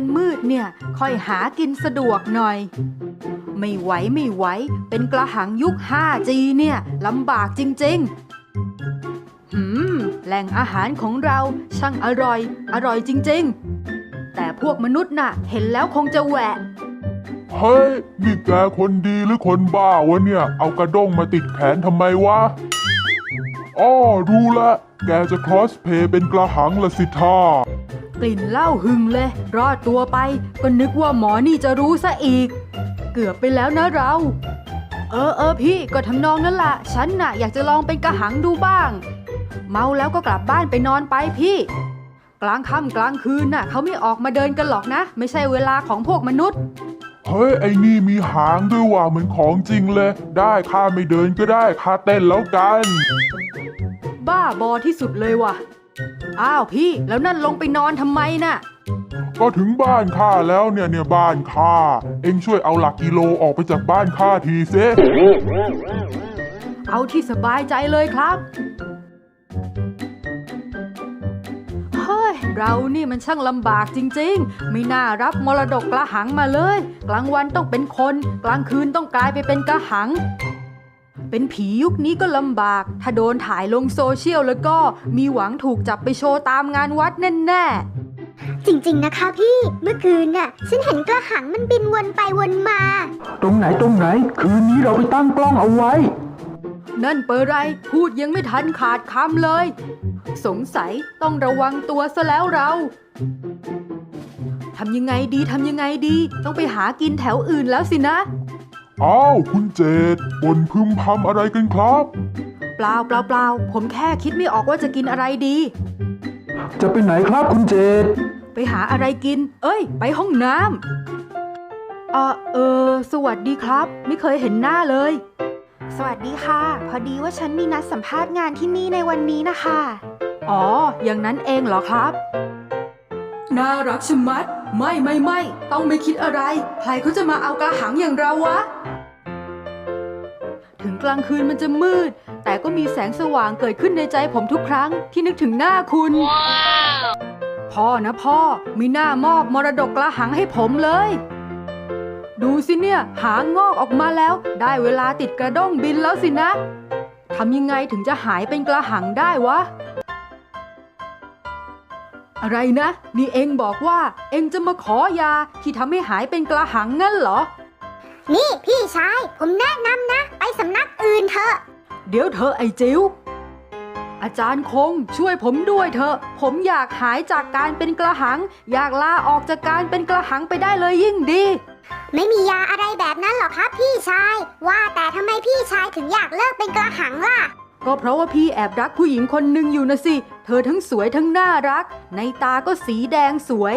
นมืดเนี่ยค่อยหากินสะดวกหน่อย ไม่ไหวไม่ไหว เป็นกระหังยุค 5G เนี่ยลำบากจริง ๆ หืม แหล่งอาหารของเราช่างอร่อย อร่อยจริง ๆ แต่พวกมนุษย์น่ะ เห็นแล้วคงจะแหวะ เฮ้ย นี่แกคนดีหรือคนบ้าวะเนี่ย เอากระด้งมาติดแขนทำไมวะอ้อรู้ละ แกจะคอสเพย์เป็นกระหังละสิท่า กลิ่นเหล้าหึงเลย รอดตัวไป ก็นึกว่าหมอนี่จะรู้ซะอีก เกือบไปแล้วนะเรา เออเออพี่ก็ทำนองนั้นละฉันน่ะอยากจะลองเป็นกระหังดูบ้าง เมาแล้วก็กลับบ้านไปนอนไปพี่ กลางค่ำกลางคืนน่ะเขาไม่ออกมาเดินกันหรอกนะ ไม่ใช่เวลาของพวกมนุษย์เฮ้ยไอ้นี่มีหางด้วยว่ะเหมือนของจริงเลย ได้ข้าไม่เดินก็ได้ข้าเต้นแล้วกัน บ้าบอที่สุดเลยว่ะ อ้าวพี่ แล้วนั่นลงไปนอนทำไมน่ะ ก็ถึงบ้านข้าแล้วเนี่ยเนี่ยบ้านข้า เอ็งช่วยเอาหลักกิโลออกไปจากบ้านข้าทีเซเอาที่สบายใจเลยครับ เฮ้ย เรานี่มันช่างลำบากจริงๆ ไม่น่ารับมรดกกระหังมาเลย กลางวันต้องเป็นคน กลางคืนต้องกลายไปเป็นกระหัง เป็นผียุคนี้ก็ลำบาก ถ้าโดนถ่ายลงโซเชียลแล้วก็มีหวังถูกจับไปโชว์ตามงานวัดแน่ๆ จริงๆนะคะพี่ เมื่อคืนน่ะฉันเห็นกระหังมันบินวนไปวนมา ตรงไหนตรงไหน คืนนี้เราไปตั้งกล้องเอาไว้ นั่นเปอร์ไร พูดยังไม่ทันขาดคำเลย สงสัยต้องระวังตัวซะแล้วเราทำยังไงดีทำยังไงดี ต้องไปหากินแถวอื่นแล้วสินะ อ้าว คุณเจดบนพึมพำอะไรกันครับ เปล่าเปล่าเปล่าผมแค่คิดไม่ออกว่าจะกินอะไรดี จะไปไหนครับคุณเจดไปหาอะไรกิน เอ้ย ไปห้องน้ำเออเออ สวัสดีครับ ไม่เคยเห็นหน้าเลย สวัสดีค่ะ พอดีว่าฉันมีนัดสัมภาษณ์งานที่นี่ในวันนี้นะคะ อ๋อ อย่างนั้นเองเหรอครับ น่ารักชะมัด ไม่ไม่ไม่ต้องไม่คิดอะไร ใครเขาจะมาเอากระหังอย่างเราวะ ถึงกลางคืนมันจะมืด แต่ก็มีแสงสว่างเกิดขึ้นในใจผมทุกครั้งที่นึกถึงหน้าคุณ พ่อนะพ่อมีหน้ามอบมรดกกระหังให้ผมเลย ดูสิเนี่ย หางงอกออกมาแล้ว ได้เวลาติดกระด้งบินแล้วสินะทำยังไงถึงจะหายเป็นกระหังได้วะ อะไรนะ นี่เองบอกว่าเองจะมาขอยาที่ทำให้หายเป็นกระหังงั้นเหรอ นี่พี่ชาย ผมแนะนำนะ ไปสำนักอื่นเถอะ เดี๋ยวเธอะไอ้จิ๋วอาจารย์คงช่วยผมด้วยเถอะ ผมอยากหายจากการเป็นกระหัง อยากลาออกจากการเป็นกระหังไปได้เลยยิ่งดี ไม่มียาอะไรแบบนั้นหรอกครับพี่ชาย ว่าแต่ทำไมพี่ชายถึงอยากเลิกเป็นกระหังล่ะ ก็เพราะว่าพี่แอบรักผู้หญิงคนหนึ่งอยู่นะสิ เธอทั้งสวยทั้งน่ารัก ในตาก็สีแดงสวย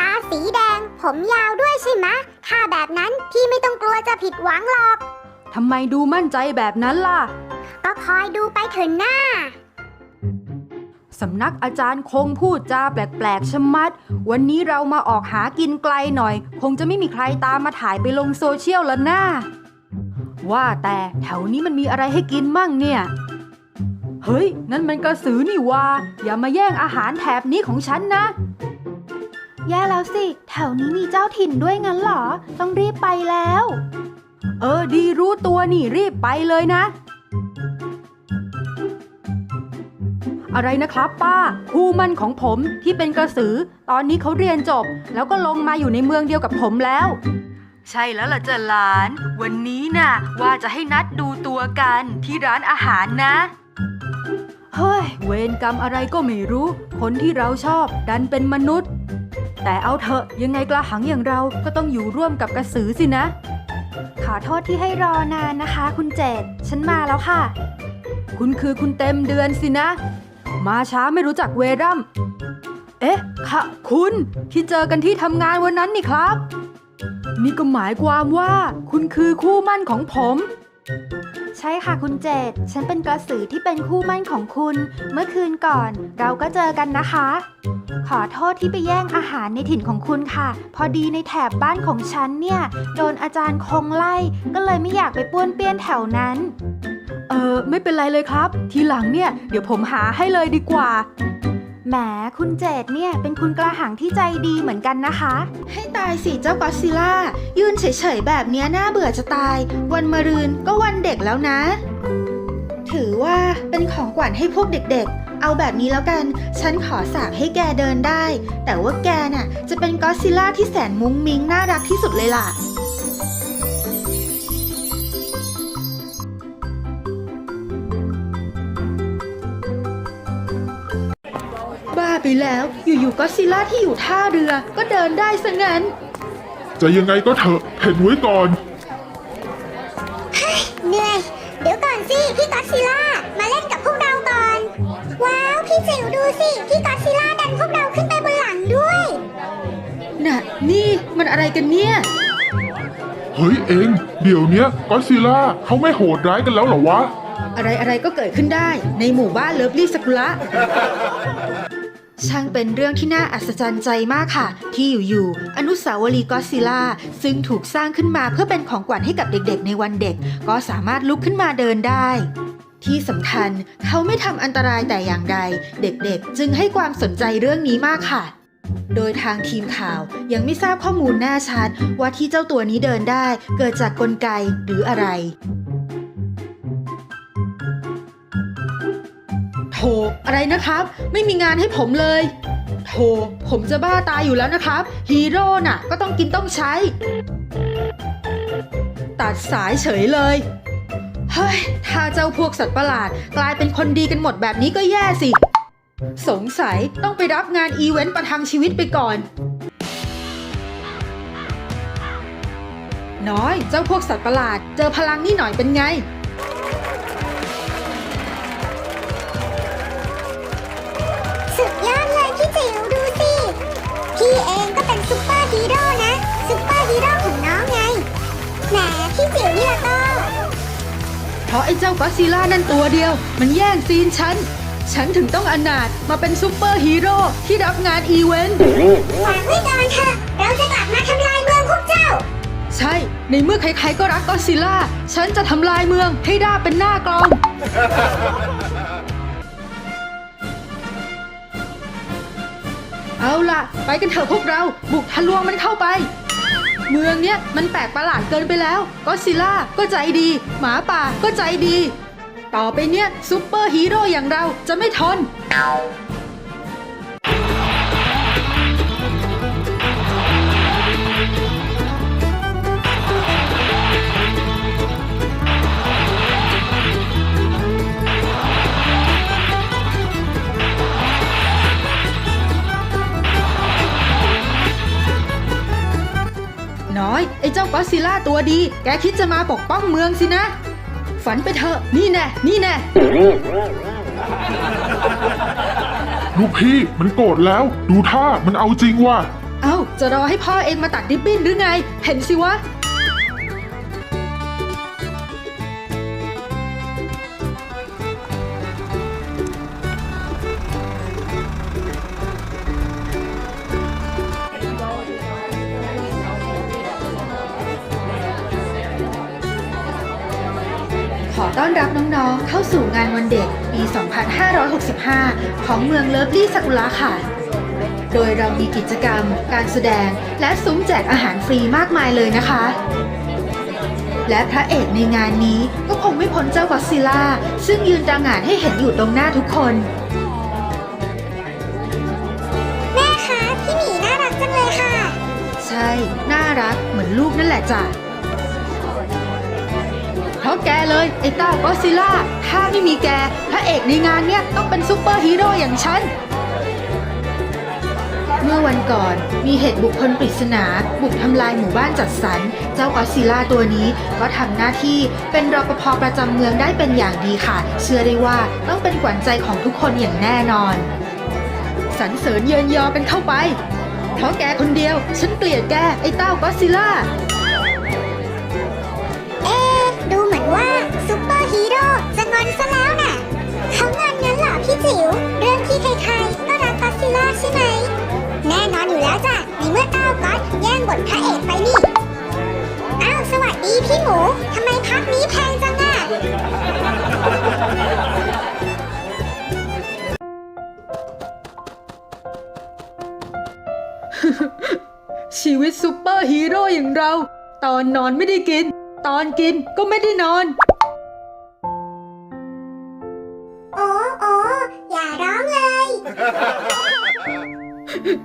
ตาสีแดง ผมยาวด้วยใช่ไหมถ้าแบบนั้นพี่ไม่ต้องกลัวจะผิดหวังหรอก ทำไมดูมั่นใจแบบนั้นล่ะ ก็คอยดูไปเถอะหน้า สำนักอาจารย์คงพูดจาแปลกๆชะมัด วันนี้เรามาออกหากินไกลหน่อย คงจะไม่มีใครตามมาถ่ายไปลงโซเชียลแล้วนะว่าแต่แถวนี้มันมีอะไรให้กินมั่งเนี่ย เฮ้ย นั่นมันกระสือนี่วาอย่ามาแย่งอาหารแถบนี้ของฉันนะ แย่แล้วสิ แถวนี้มีเจ้าถิ่นด้วยงั้นเหรอ ต้องรีบไปแล้ว เออดีรู้ตัวนี่รีบไปเลยนะ อะไรนะครับป้าคู่มั่นของผมที่เป็นกระสือ ตอนนี้เขาเรียนจบ แล้วก็ลงมาอยู่ในเมืองเดียวกับผมแล้วใช่แล้วล่ะจ้ะหลาน วันนี้น่ะว่าจะให้นัดดูตัวกันที่ร้านอาหารนะ เฮ้ย เวรกรรมอะไรก็ไม่รู้ คนที่เราชอบดันเป็นมนุษย์ แต่เอาเถอะยังไงกระหังอย่างเราก็ต้องอยู่ร่วมกับกระสือสินะ ขอโทษที่ให้รอนานนะคะ คุณเจดฉันมาแล้วค่ะ คุณคือคุณเต็มเดือนสินะ มาช้าไม่รู้จักเวรัมเอ๊ะ ค่ะ คุณที่เจอกันที่ทำงานวันนั้นนี่ครับ นี่ก็หมายความว่า คุณคือคู่มั่นของผม ใช่ค่ะคุณเจดฉันเป็นกระสือที่เป็นคู่มั่นของคุณ เมื่อคืนก่อน เราก็เจอกันนะคะ ขอโทษที่ไปแย่งอาหารในถิ่นของคุณค่ะ พอดีในแถบบ้านของฉันเนี่ย โดนอาจารย์คงไล่ ก็เลยไม่อยากไปป้วนเปี้ยนแถวนั้น เออไม่เป็นไรเลยครับ ทีหลังเนี่ย เดี๋ยวผมหาให้เลยดีกว่า แหมคุณเจดเนี่ยเป็นคุณกระหังที่ใจดีเหมือนกันนะคะ ให้ตายสิเจ้าก็ซิล่า ยืนเฉยๆแบบเนี้ยน่าเบื่อจะตาย วันมะรืนก็วันเด็กแล้วนะ ถือว่าเป็นของขวัญให้พวกเด็กๆ เอาแบบนี้แล้วกัน ฉันขอสาบให้แกเดินได้ แต่ว่าแกน่ะ จะเป็นก็ซิล่าที่แสนมุ้งมิ้งน่ารักที่สุดเลยล่ะ ไปแล้ว อยู่ๆก็อดซิลล่าที่อยู่ท่าเรือก็เดินได้ซะงั้น จะยังไงก็เถอะเห็นไว้ก่อนเหนื่อย เดี๋ยวก่อนสิ พี่ก็อดซิลล่า มาเล่นกับพวกเราก่อน ว้าว พี่จิ๋วดูสิ พี่ก็อดซิลล่าดันพวกเราขึ้นไปบนหลังด้วย น่ะ นี่มันอะไรกันเนี่ย เฮ้ยเองเดี๋ยวเนี้ยก็อดซิลล่าเขาไม่โหดร้ายกันแล้วเหรอวะ อะไรอะไรก็เกิดขึ้นได้ในหมู่บ้านเลิฟลี่สกุระ ช่างเป็นเรื่องที่น่าอัศจรรย์ใจมากค่ะ ที่อยู่ๆอนุสาวรีย์ก็ซิล่าซึ่งถูกสร้างขึ้นมาเพื่อเป็นของขวัญให้กับเด็กๆ ในวันเด็ก ก็สามารถลุกขึ้นมาเดินได้ ที่สำคัญเขาไม่ทำอันตรายแต่อย่างใด เด็กๆ จึงให้ความสนใจเรื่องนี้มากค่ะ โดยทางทีมข่าวยังไม่ทราบข้อมูลแน่ชัดว่าที่เจ้าตัวนี้เดินได้ เกิดจากกลไกหรืออะไร โถอะไรนะครับ ไม่มีงานให้ผมเลย โถผมจะบ้าตายอยู่แล้วนะครับ ฮีโร่น่ะ ก็ต้องกินต้องใช้ ตัดสายเฉยเลย เฮ้ย ถ้าเจ้าพวกสัตว์ประหลาด กลายเป็นคนดีกันหมดแบบนี้ก็แย่สิ สงสัยต้องไปรับงานอีเวนต์ประทังชีวิตไปก่อน น้อย เจ้าพวกสัตว์ประหลาด เจอพลังนี่หน่อยเป็นไง พี่จิ๋วนี่ละก็เพราะไอ้เจ้าก็อดซิลล่านั่นตัวเดียว มันแย่งซีนฉัน ฉันถึงต้องอนาถมาเป็นซูเปอร์ฮีโร่ที่รับงานอีเวนต์ ฝากไว้ก่อนเถอะเราจะกลับมาทำลายเมืองพวกเจ้า ใช่ ในเมื่อใครๆก็รักก็อดซิลล่า ฉันจะทำลายเมืองให้ด้าบเป็นหน้ากลอง เอาล่ะ ไปกันเถอะพวกเรา บุกทะลวงมันเข้าไป เมืองเนี้ยมันแปลกประหลาดเกินไปแล้วก็ซิล่าก็ใจดี หมาป่าก็ใจดี ต่อไปเนี้ยซูเปอร์ฮีโร่อย่างเราจะไม่ทน ก็อดซิลล่าตัวดี แกคิดจะมาปกป้องเมืองสินะ ฝันไปเถอะ นี่แน่ นี่แน่ ลูกพี่มันโกรธแล้ว ดูท่ามันเอาจริงว่ะ เอ้า จะรอให้พ่อเองมาตัดริบบิ้นหรือไง เห็นสิวะ ต้อนรับน้องๆ เข้าสู่งานวันเด็กปี 2565 ของเมืองเลิฟลี่ซากุระค่ะ โดยเรามีกิจกรรม การแสดง และซุ้มแจกอาหารฟรีมากมายเลยนะคะ และพระเอกในงานนี้ก็คงไม่พ้นเจ้าก็อดซิลล่า ซึ่งยืนตระหง่านให้เห็นอยู่ตรงหน้าทุกคน แม่คะ พี่หมีน่ารักจังเลยค่ะ ใช่ น่ารักเหมือนลูกนั่นแหละจ้ะเพ ราะแกเลยไอ้เต้าก็อซิล่า ถ้าไม่มีแก พระเอกในงานเนี้ยต้องเป็นซูเปอร์ฮีโร่อย่างฉัน เมื่อวันก่อนมีเหตุบุคคลปริศนา บุกทำลายหมู่บ้านจัดสรร เจ้าก็อซิล่าตัวนี้ก็ทำหน้าที่เป็นรปภประจำเมืองได้เป็นอย่างดีค่ะ เชื่อได้ว่าต้องเป็นขวัญใจของทุกคนอย่างแน่นอนสรรเสริญเยินยอกันเข้าไปเพราะแกคนเดียว ฉันเกลียดแกไอ้เต้าก็อซิล่า ซะแล้วน่ะเขางอนงั้นเหรอพี่จิ๋ว เรื่องที่ใครๆก็รักก็อดซิลล่าใช่ไหม แน่นอนอยู่แล้วจ้ะในเมื่อเต้าก๊อตแย่งบทพระเอกไปนี่ อ้าว สวัสดีพี่หมู ทำไมพักนี้แพงจังอะ ชีวิตซูเปอร์ฮีโร่อย่างเรา ตอนนอนไม่ได้กิน ตอนกินก็ไม่ได้นอน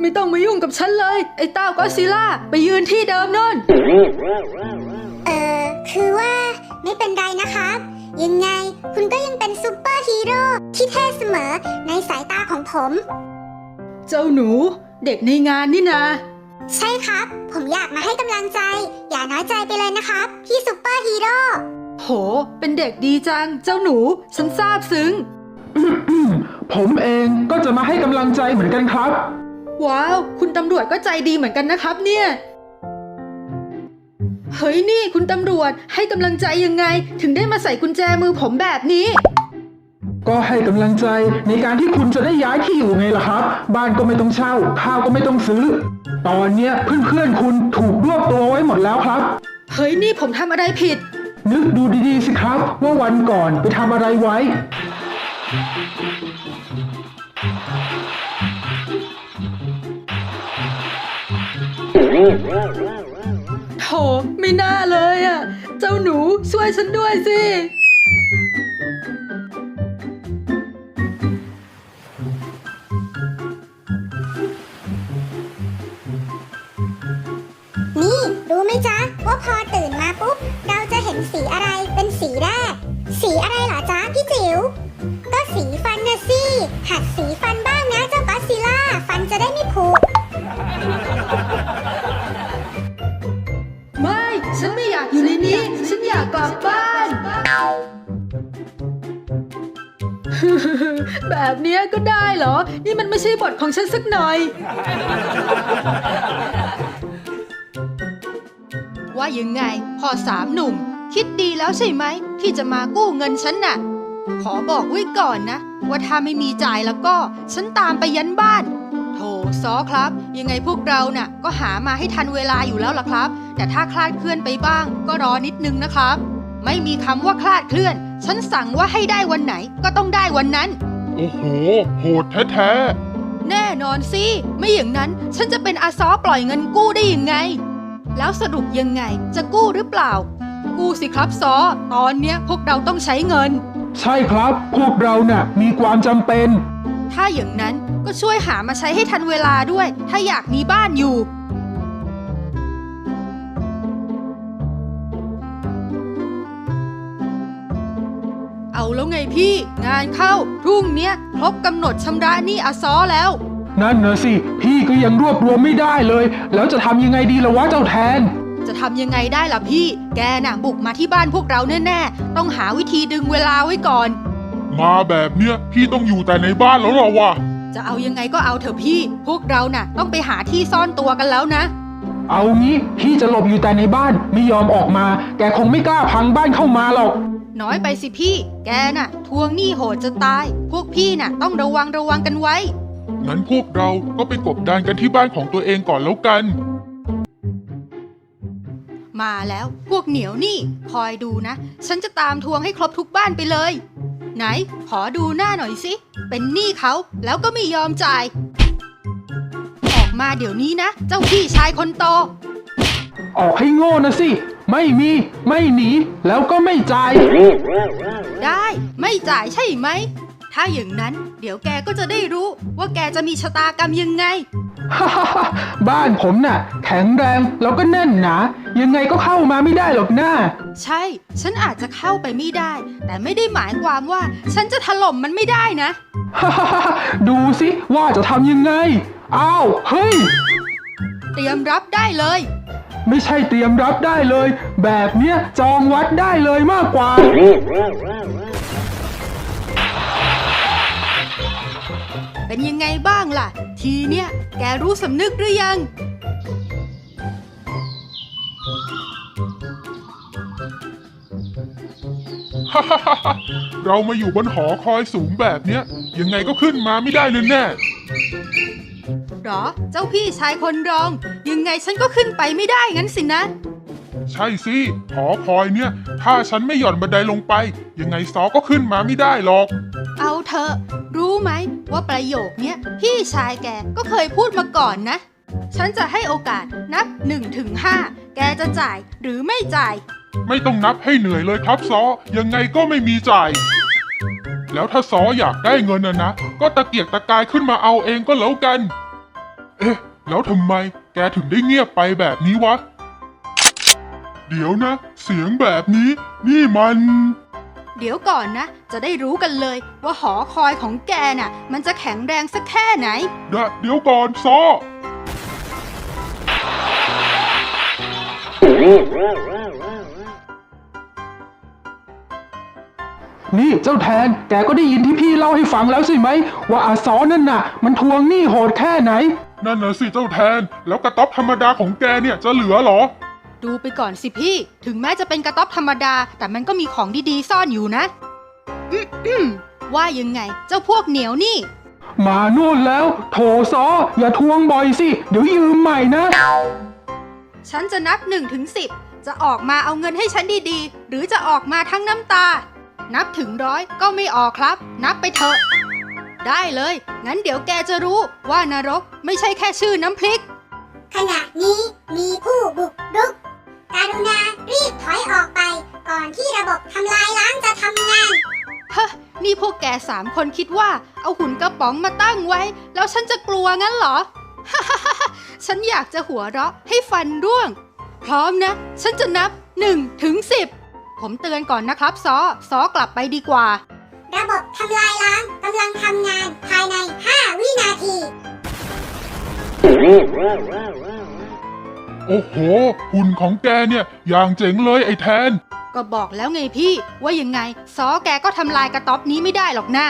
ไม่ต้องมายุ่งกับฉันเลย ไอ้เต้าก็อดซิลล่า ไปยืนที่เดิมนั่น เออคือว่าไม่เป็นไรนะครับ ยังไงคุณก็ยังเป็นซูเปอร์ฮีโร่ที่เท่เสมอในสายตาของผม เจ้าหนู เด็กในงานนี่นาใช่ครับ ผมอยากมาให้กำลังใจ อย่าน้อยใจไปเลยนะครับ พี่ซูเปอร์ฮีโร่โห เป็นเด็กดีจัง เจ้าหนู ฉันซาบซึ้ง ผมเองก็จะมาให้กำลังใจเหมือนกันครับ ว้าว คุณตำรวจก็ใจดีเหมือนกันนะครับเนี่ย เฮ้ยนี่คุณตำรวจให้กำลังใจยังไง ถึงได้มาใส่กุญแจมือผมแบบนี้ ก็ให้กำลังใจในการที่คุณจะได้ย้ายที่อยู่ไงล่ะครับ บ้านก็ไม่ต้องเช่า ข้าวก็ไม่ต้องซื้อ ตอนเนี้ยเพื่อนๆคุณถูกรวบตัวไว้หมดแล้วครับ เฮ้ยนี่ผมทำอะไรผิด นึกดูดีๆสิครับ ว่าวันก่อนไปทำอะไรไว้ โถไม่น่าเลยอะ เจ้าหนูช่วยฉันด้วยสิ นี่รู้ไหมจ๊ะ ว่าพอตื่นมาปุ๊บ เราจะเห็นสีอะไรเป็นสีแรก สีอะไรเหรอจ๊ะพี่จิ๋ว ก็สีฟันนะสิ หัดสีฟันบ้างนะเจ้าก็อดซิลล่า ฟันจะได้ไม่ผุ ลับบ้าน แบบเนี้ยก็ได้เหรอ นี่มันไม่ใช่บทของฉันสักหน่อย ว่ายังไงพอสามหนุ่ม คิดดีแล้วใช่ไหม ที่จะมากู้เงินฉันน่ะ ขอบอกไว้ก่อนนะ ว่าถ้าไม่มีจ่ายแล้วก็ ฉันตามไปยันบ้านโถซอครับ ยังไงพวกเราน่ะ ก็หามาให้ทันเวลาอยู่แล้วล่ะครับ แต่ถ้าคลาดเคลื่อนไปบ้าง ก็รอนิดนึงนะครับ ไม่มีคำว่าคลาดเคลื่อน ฉันสั่งว่าให้ได้วันไหนก็ต้องได้วันนั้น โอ้โห โหดแท้แน่นอนสิ ไม่อย่างนั้นฉันจะเป็นอาซอปล่อยเงินกู้ได้ยังไง แล้วสรุปยังไงจะกู้หรือเปล่า กู้สิครับซอ ตอนเนี้ยพวกเราต้องใช้เงิน ใช่ครับ พวกเราน่ะ มีความจำเป็น ถ้าอย่างนั้นก็ช่วยหามาใช้ให้ทันเวลาด้วย ถ้าอยากมีบ้านอยู่ แล้วไงพี่ งานเข้าพรุ่งเนี้ยครบกำหนดชำระหนี้อาซอแล้ว นั่นนะสิ พี่ก็ยังรวบรวมไม่ได้เลย แล้วจะทำยังไงดีละวะเจ้าแทน จะทำยังไงได้ล่ะพี่ แกน่ะบุกมาที่บ้านพวกเราแน่ๆ ต้องหาวิธีดึงเวลาไว้ก่อนๆมาแบบเนี้ยพี่ต้องอยู่แต่ในบ้านแล้วเหรอวะ จะเอายังไงก็เอาเถอะพี่ พวกเราน่ะ ต้องไปหาที่ซ่อนตัวกันแล้วนะ เอางี้พี่จะหลบอยู่แต่ในบ้านไม่ยอมออกมา แกคงไม่กล้าพังบ้านเข้ามาหรอก น้อยไปสิพี่ แกน่ะ ทวงหนี้โหดจะตาย พวกพี่น่ะ ต้องระวังระวังกันไว้ งั้นพวกเราก็ไปกบดานกันที่บ้านของตัวเองก่อนแล้วกัน มาแล้วพวกเหนียวหนี่คอยดูนะ ฉันจะตามทวงให้ครบทุกบ้านไปเลย ไหน ขอดูหน้าหน่อยสิ เป็นหนี้เขาแล้วก็ไม่ยอมจ่าย ออกมาเดี๋ยวนี้นะ เจ้าพี่ชายคนโต ออกให้โง่นะสิ ไม่มีไม่หนี แล้วก็ไม่จ่าย ได้ไม่จ่ายใช่ไหม ถ้าอย่างนั้น เดี๋ยวแกก็จะได้รู้ว่าแกจะมีชะตากรรมยังไง บ้านผมน่ะ แข็งแรงแล้วก็แน่นหนา ยังไงก็เข้ามาไม่ได้หรอกนะใช่ ฉันอาจจะเข้าไปไม่ได้ แต่ไม่ได้หมายความว่า ฉันจะถล่มมันไม่ได้นะ ดูสิว่าจะทำยังไง อ้าว เฮ้ย เตรียมรับได้เลย ไม่ใช่เตรียมรับได้เลย แบบเนี้ยจองวัดได้เลยมากกว่า เป็นยังไงบ้างล่ะ ทีเนี้ยแกรู้สำนึกหรือยัง เรามาอยู่บนหอคอยสูงแบบเนี้ยยังไงก็ขึ้นมาไม่ได้แน่ หรอ เจ้าพี่ชายคนรอง ยังไงฉันก็ขึ้นไปไม่ได้งั้นสินะๆใช่สิหอคอยเนี่ย ถ้าฉันไม่หย่อนบันไดลงไป ยังไงซอก็ขึ้นมาไม่ได้หรอก เอาเถอะ รู้ไหมว่าประโยคเนี้ยพี่ชายแกก็เคยพูดมาก่อนนะ ฉันจะให้โอกาสนับ1ถึง5แกจะจ่ายหรือไม่จ่าย ไม่ต้องนับให้เหนื่อยเลยครับซอ ยังไงก็ไม่มีจ่าย แล้วถ้าซออยากได้เงินนะนะ ก็ตะเกียกตะกายขึ้นมาเอาเองก็แล้วกัน เอ๊ะ แล้วทำไมแกถึงได้เงียบไปแบบนี้วะ เดี๋ยวนะ เสียงแบบนี้นี่มัน เดี๋ยวก่อนนะ จะได้รู้กันเลยว่าหอคอยของแกน่ะ มันจะแข็งแรงสักแค่ไหน เดยวเดี๋ยวก่อนซอ นี่เจ้าแทนแกก็ได้ยินที่พี่เล่าให้ฟังแล้วใช่ไหม ว่าอาซอนั่นน่ะ มันทวงหนี้โหดแค่ไหน นั่นน่ะสิเจ้าแทน แล้วกระต๊อบธรรมดาของแกเนี่ยจะเหลือเหรอ ดูไปก่อนสิพี่ ถึงแม้จะเป็นกระต๊อบธรรมดา แต่มันก็มีของดีๆซ่อนอยู่นะ อืมอืมว่ายังไง เจ้าพวกเหนียวนี่ มาโน่นแล้ว โถซอ อย่าทวงบ่อยสิ เดี๋ยวยืมใหม่นะ ฉันจะนับ1ถึง10จะออกมาเอาเงินให้ฉันดีๆ หรือจะออกมาทั้งน้ำตา นับถึงร้อยก็ไม่ออกครับ นับไปเถอะ ได้เลย งั้นเดี๋ยวแกจะรู้ว่านรกไม่ใช่แค่ชื่อน้ำพริก ขณะนี้มีผู้บุกรุกกรุณารีบถอยออกไป ก่อนที่ระบบทำลายล้างจะทำงาน ฮะ นี่พวกแกสามคนคิดว่า เอาหุ่นกระป๋องมาตั้งไว้ แล้วฉันจะกลัวงั้นเหรอ ฉันอยากจะหัวเราะให้ฟันร่วง พร้อมนะ ฉันจะนับ1ถึง10 ผมเตือนก่อนนะครับซอซอกลับไปดีกว่า ระบบทำลายล้างกำลังทำงานภายใน 5 วินาที โอ้โห หุ่นของแกเนี่ย อย่างเจ๋งเลยไอ้แทน ก็บอกแล้วไงพี่ว่ายังไงซอแกก็ทำลายกระต๊อบนี้ไม่ได้หรอกนะ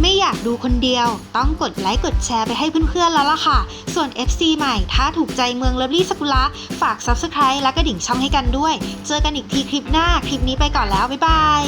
ไม่อยากดูคนเดียว ต้องกดไลค์กดแชร์ไปให้เพื่อนๆแล้วล่ะค่ะ ส่วน FC ใหม่ถ้าถูกใจเมืองเลิฟลี่สกุละฝาก Subscribe และกระดิ่งช่องให้กันด้วย เจอกันอีกทีคลิปหน้า คลิปนี้ไปก่อนแล้ว บ๊ายบาย